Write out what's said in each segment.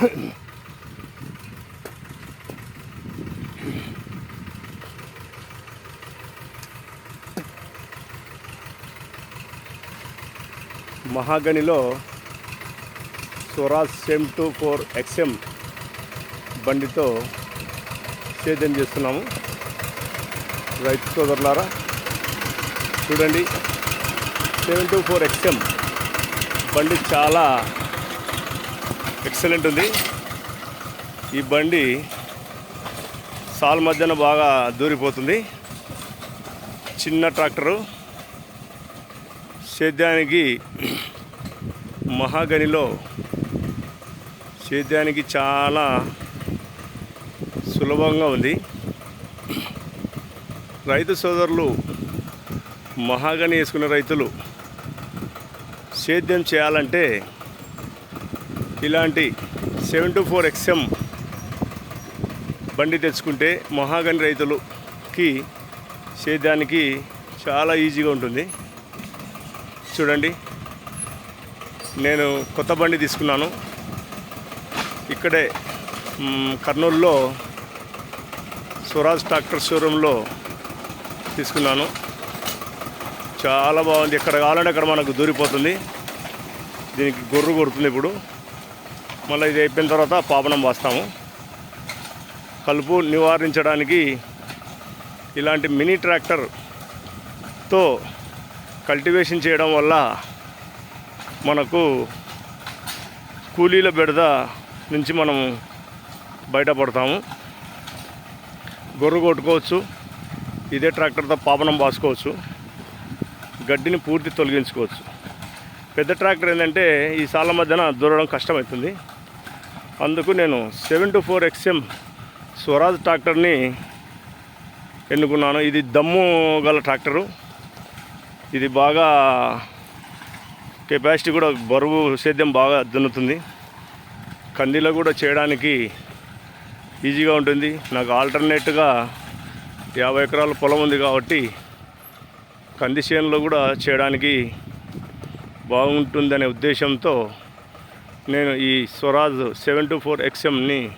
మహాగనిలో Swaraj seven two four XM బండితో సేద్యం చేస్తున్నాము. రైతు సోదరులారా చూడండి. సెవెన్ టూ ఫోర్ ఎక్స్ఎం బండి చాలా ఎక్సలెంట్ ఉంది. ఈ బండి సాల్ మధ్యన బాగా దూరిపోతుంది. చిన్న ట్రాక్టరు. సేద్యానికి మహాగనిలో సేద్యానికి చాలా సులభంగా ఉంది. రైతు సోదరులు మహాగని వేసుకునే రైతులు సేద్యం చేయాలంటే ఇలాంటి సెవెన్ టు ఫోర్ ఎక్స్ఎం బండి తెచ్చుకుంటే మహాగని రైతులకి సేద్యానికి చాలా ఈజీగా ఉంటుంది. చూడండి. నేను కొత్త బండి తీసుకున్నాను. ఇక్కడే కర్నూలులో స్వరాజ్ ట్రాక్టర్ షోరూంలో తీసుకున్నాను. చాలా బాగుంది. ఎక్కడ కావాలంటే అక్కడ మనకు దూరిపోతుంది. దీనికి గొర్రు కొడుతుంది ఇప్పుడు. మళ్ళీ ఇది అయిపోయిన తర్వాత పాపనం వాస్తాము. కలుపు నివారించడానికి ఇలాంటి మినీ ట్రాక్టర్తో కల్టివేషన్ చేయడం వల్ల మనకు కూలీల బెడద నుంచి మనం బయటపడతాము. గొర్రె కొట్టుకోవచ్చు. ఇదే ట్రాక్టర్తో పాపనం బాసుకోవచ్చు గడ్డిని పూర్తి తొలగించుకోవచ్చు. పెద్ద ట్రాక్టర్ ఏంటంటే ఈ సాల మధ్యన దూరడం కష్టమవుతుంది. అందుకు నేను seven two four XM Swaraj ట్రాక్టర్ని ఎన్నుకున్నాను. ఇది దమ్ము గల ట్రాక్టరు. ఇది బాగా కెపాసిటీ కూడా బరువు సేద్యం బాగా దున్నుతుంది కందిలో కూడా చేయడానికి ఈజీగా ఉంటుంది. నాకు ఆల్టర్నేట్గా యాభై ఎకరాల పొలం ఉంది కాబట్టి కంది చేనులో కూడా చేయడానికి బాగుంటుందనే ఉద్దేశంతో నేను ఈ స్వరాజ్ సెవెన్ టు ఫోర్ ఎక్స్ఎంని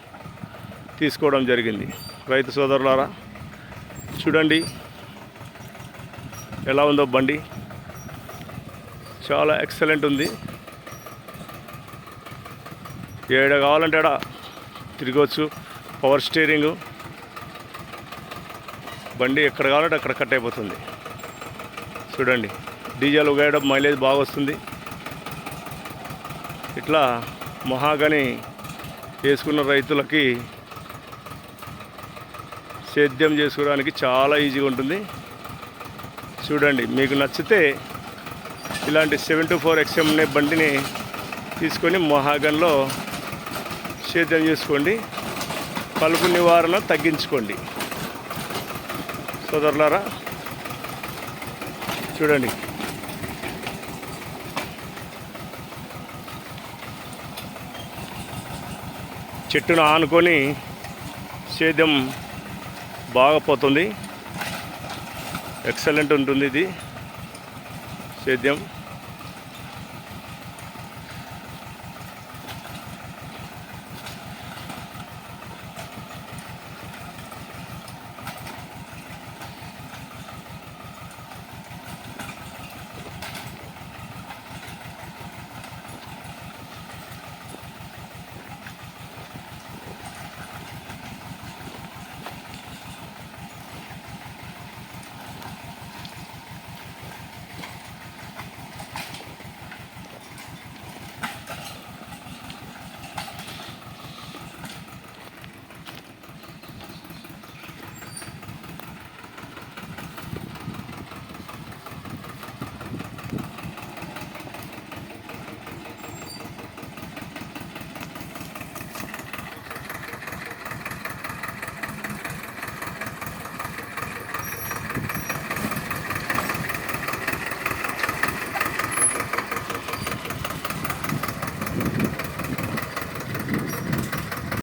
తీసుకోవడం జరిగింది. రైతు సోదరులారా చూడండి. ఎలా ఉందో బండి. చాలా ఎక్సలెంట్ ఉంది. ఏడ కావాలంటే ఆడ తిరగవచ్చు పవర్ స్టీరింగు. బండి ఎక్కడ కావాలంటే అక్కడ కట్ అయిపోతుంది. చూడండి. డీజిల్ ఉగాయడం మైలేజ్ బాగా వస్తుంది ఇట్లా మహాగని వేసుకున్న రైతులకి సేద్యం చేసుకోవడానికి చాలా ఈజీగా ఉంటుంది. చూడండి మీకు నచ్చితే ఇలాంటి సెవెన్ టు ఫోర్ ఎక్స్ఎం అనే బండిని తీసుకొని మహాగన్లో సేద్యం చేసుకోండి. కలుపు నివారణ తగ్గించుకోండి. సోదరులారా చూడండి. చెట్టును ఆనుకొని సేద్యం బాగా పోతుంది ఎక్సలెంట్ ఉంటుంది ఇది. సేద్యం.